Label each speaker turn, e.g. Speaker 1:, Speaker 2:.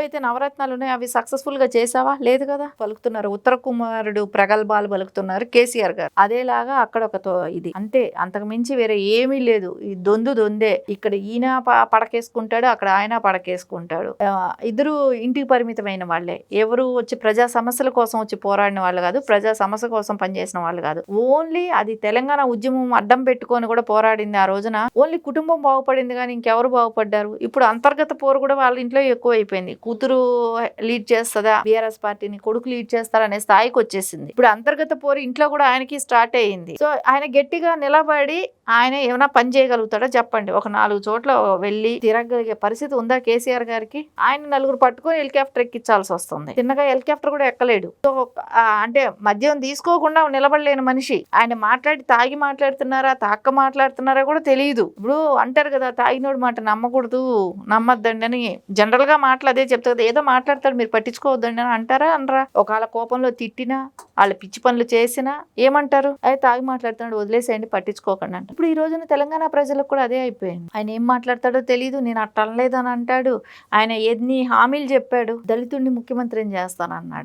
Speaker 1: అయితే నవరత్నాలు ఉన్నాయి అవి సక్సెస్ఫుల్గా చేసావా లేదు కదా? పలుకుతున్నారు. ఉత్తర కుమారుడు ప్రగల్భాలు పలుకుతున్నారు కేసీఆర్ గారు. అదేలాగా అక్కడ ఒక తో- ఇది. అంతే. అంతకు మించి వేరే ఏమీ లేదు. ఈ దొందు దొందే. ఇక్కడ ఈయన పడకేసుకుంటాడు అక్కడ ఆయన పడకేసుకుంటాడు. ఇద్దరు ఇంటికి పరిమితమైన వాళ్ళే. ఎవరు వచ్చి ప్రజా సమస్యల కోసం వచ్చి పోరాడిన వాళ్ళు కాదు ప్రజా సమస్య కోసం పనిచేసిన వాళ్ళు కాదు. ఓన్లీ అది తెలంగాణ ఉద్యమం అడ్డం పెట్టుకొని కూడా పోరాడింది ఆ రోజున. ఓన్లీ కుటుంబం బాగుపడింది కానీ ఇంకెవరు బాగుపడ్డారు? ఇప్పుడు అంతర్గత పోరు కూడా వాళ్ళ ఇంట్లో ఎక్కువ అయిపోయింది కూతురు లీడ్ చేస్తుందా? బీఆర్ఎస్ పార్టీని కొడుకు లీడ్ చేస్తారా అనే స్థాయికి వచ్చేసింది. ఇప్పుడు అంతర్గత పోరు ఇంట్లో కూడా ఆయనకి స్టార్ట్ అయ్యింది. సో ఆయన గట్టిగా నిలబడి ఆయన ఏమైనా పని చేయగలుగుతాడో చెప్పండి. ఒక నాలుగు చోట్ల వెళ్ళి తిరగలిగే పరిస్థితి ఉందా కేసీఆర్ గారికి? ఆయన నలుగురు పట్టుకొని హెలికాప్టర్ ఎక్కించాల్సి వస్తుంది. చిన్నగా హెలికాప్టర్ కూడా ఎక్కలేడు. సో అంటే మద్యం తీసుకోకుండా నిలబడలేని మనిషి. ఆయన మాట్లాడి తాగి మాట్లాడుతున్నారా తాక్క మాట్లాడుతున్నారా కూడా తెలియదు ఇప్పుడు అంటారు కదా తాగినోడు మాట నమ్మకూడదు నమ్మద్దండి అని. జనరల్గా మాటలు అదే చెప్తా కదా ఏదో మాట్లాడతాడు మీరు పట్టించుకోవద్దండి అని అంటారా అనరా? ఒకవేళ కోపంలో తిట్టినా వాళ్ళ పిచ్చి పనులు చేసినా ఏమంటారు? అయితే తాగి మాట్లాడుతున్నాడు వదిలేసేయండి పట్టించుకోకండి అంట ఇప్పుడు ఈ రోజున తెలంగాణ ప్రజలకు కూడా అదే అయిపోయింది. ఆయన ఏం మాట్లాడతాడో తెలియదు నేను అట్ట అని అంటాడు. ఆయన ఎన్ని హామీలు చెప్పాడు దళితుడిని ముఖ్యమంత్రిని చేస్తానన్నాడు?